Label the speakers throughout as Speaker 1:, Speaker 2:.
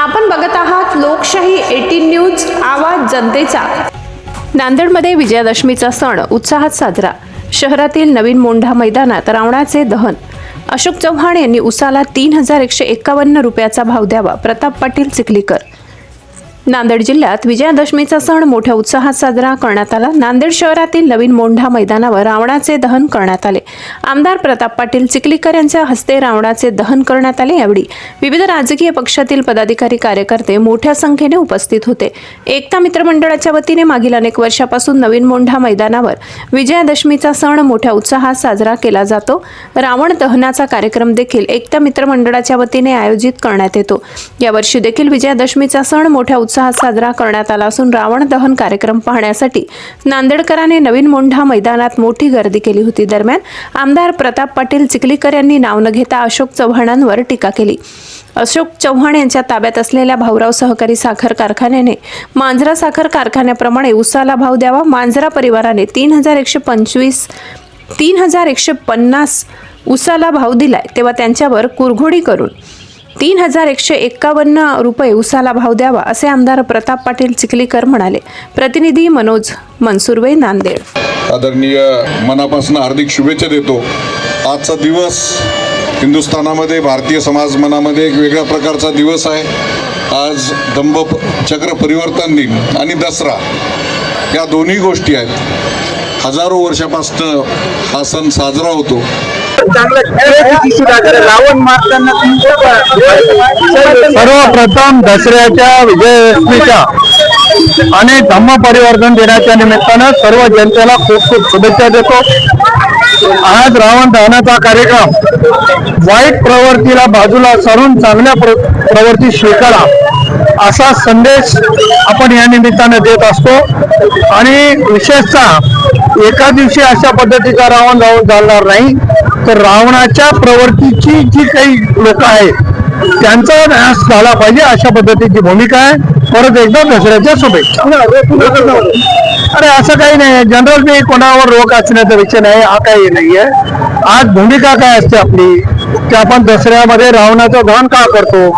Speaker 1: आपण बघत आहात लोकशाही एटीन न्यूज आवाज जनतेचा. नांदेडमध्ये विजयादशमीचा सण उत्साहात साजरा. शहरातील नवीन मोंढा मैदानात रावणाचे दहन. अशोक चव्हाण यांनी उसाला तीन हजार एकशे एक्कावन्न रुपयाचा भाव द्यावा प्रताप पाटील चिखलीकर. नांदेड जिल्ह्यात विजयादशमीचा सण मोठ्या उत्साहात साजरा करण्यात आला. नांदेड शहरातील नवीन मोंढा मैदानावर रावणाचे दहन करण्यात आले. आमदार प्रताप पाटील चिखलीकर यांच्या हस्ते रावणाचे दहन करण्यात आले यावेळी विविध राजकीय पक्षातील पदाधिकारी कार्यकर्ते मोठ्या संख्येने उपस्थित होते. एकता मित्रमंडळाच्या वतीने मागील अनेक वर्षापासून नवीन मोंढा मैदानावर विजयादशमीचा सण मोठ्या उत्साहात साजरा केला जातो. रावण दहनाचा कार्यक्रम देखील एकता मित्रमंडळाच्या वतीने आयोजित करण्यात येतो. यावर्षी देखील विजयादशमीचा सण मोठ्या उत्साहात साजरा करण्यात आला असून रावण दहन कार्यक्रम पाहण्यासाठी नांदेडकरांनी नवीन मोंढा मैदानात मोठी गर्दी केली होती. दरम्यान आमदार प्रताप पाटील चिखलीकर यांनी नाव न घेता अशोक चव्हाणांवर टीका केली. अशोक चव्हाण यांच्या ताब्यात असलेल्या भाऊराव सहकारी साखर कारखान्याने मांजरा साखर कारखान्याप्रमाणे उसाला भाव द्यावा. मांजरा परिवाराने तीन हजार एकशे पंचवीस तीन हजार एकशे पन्नास उसाला भाव दिलाय तेव्हा त्यांच्यावर कुरघोडी करून तीन हजार एकशे एक्कावन्न रुपये उसाला भाव द्यावा असे आमदार प्रताप पाटील चिखलीकर म्हणाले. प्रतिनिधी मनोज मनसुरवे नांदेड.
Speaker 2: आदरणीय मनापासून हार्दिक शुभेच्छा देतो. आजचा दिवस हिंदुस्थानामध्ये भारतीय समाज मनामध्ये एक वेगळ्या प्रकारचा दिवस आहे. आज दंभ चक्र परिवर्तन दिन आणि दसरा या दोन्ही गोष्टी आहेत. हजारो वर्षापासून हा सण साजरा होतो.
Speaker 3: सर्वप्रथम दसऱ्याच्या विजयदशमीच्या आणि धम्म परिवर्तन दिनाच्या निमित्तानं सर्व जनतेला खूप खूप शुभेच्छा देतो. आज रावण दहनाचा कार्यक्रम. वाईट प्रवृत्तीला बाजूला सरून चांगल्या प्र- प्रवृत्ती स्वीकारा. असा संदेश आपण या निमित्तानं देत असतो. आणि विशेषतः एका दिवशी अशा पद्धतीचा रावण जाऊन चालणार नाही तर रावणाच्या प्रवृत्तीची जी काही लोक आहेत त्यांचा नाश झाला पाहिजे अशा पद्धतीची भूमिका आहे. परत एकदा दसऱ्याच्या शुभेच्छा. अरे असं काही नाही. जनरल मी कोणावर रोग असण्याचा विषय नाही. हा काही नाहीये. आज भूमिका काय असते आपली? की आपण दसऱ्यामध्ये रावणाचं दहन का करतो?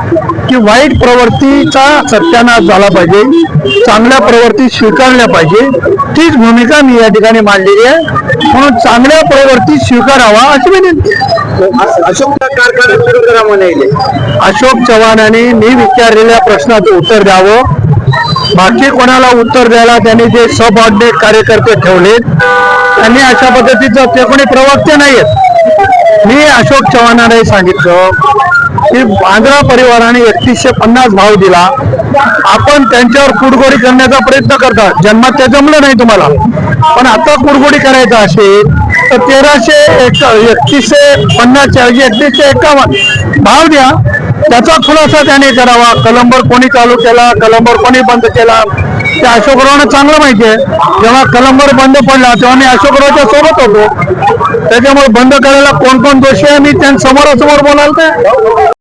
Speaker 3: की वाईट प्रवृत्तीचा सत्यानाश झाला पाहिजे चांगल्या प्रवृत्ती स्वीकारल्या पाहिजे तीच भूमिका मी या ठिकाणी मांडलेली आहे. म्हणून चांगल्या प्रवृत्ती स्वीकारावा अशी विनंती.
Speaker 4: अशोक
Speaker 3: अशोक चव्हाणांनी मी विचारलेल्या प्रश्नाचं उत्तर द्यावं. बाकी कोणाला उत्तर द्यायला त्यांनी जे सबऑर्डिनेट कार्यकर्ते ठेवलेत त्यांनी अशा पद्धतीचं ते कोणी प्रवक्ते नाहीयेत. मी अशोक चव्हाणांनाही सांगितलं की बांद्रा परिवाराने एकतीसशे पन्नास भाव दिला. आपण त्यांच्यावर कुडगोडी करण्याचा प्रयत्न करता जन्मात ते जमलं नाही तुम्हाला. पण आता कुडगोडी करायचं असेल तर तेराशे एक एकतीसशे पन्नासच्या ऐवजी एकतीसशे एकावन्न भाव द्या. त्याचा खुलासा त्याने करावा. कलंबर कोणी चालू केला कलंबर कोणी बंद केला? ते अशोकरावांना चांगलं माहिती आहे. जेव्हा कलंबर बंद पडला तेव्हा मी अशोकरावच्या सोबत होतो. त्याच्यामुळे बंद करायला कोण कोण दोषी आहे मी त्यांच्या समोरासमोर बोलाल काय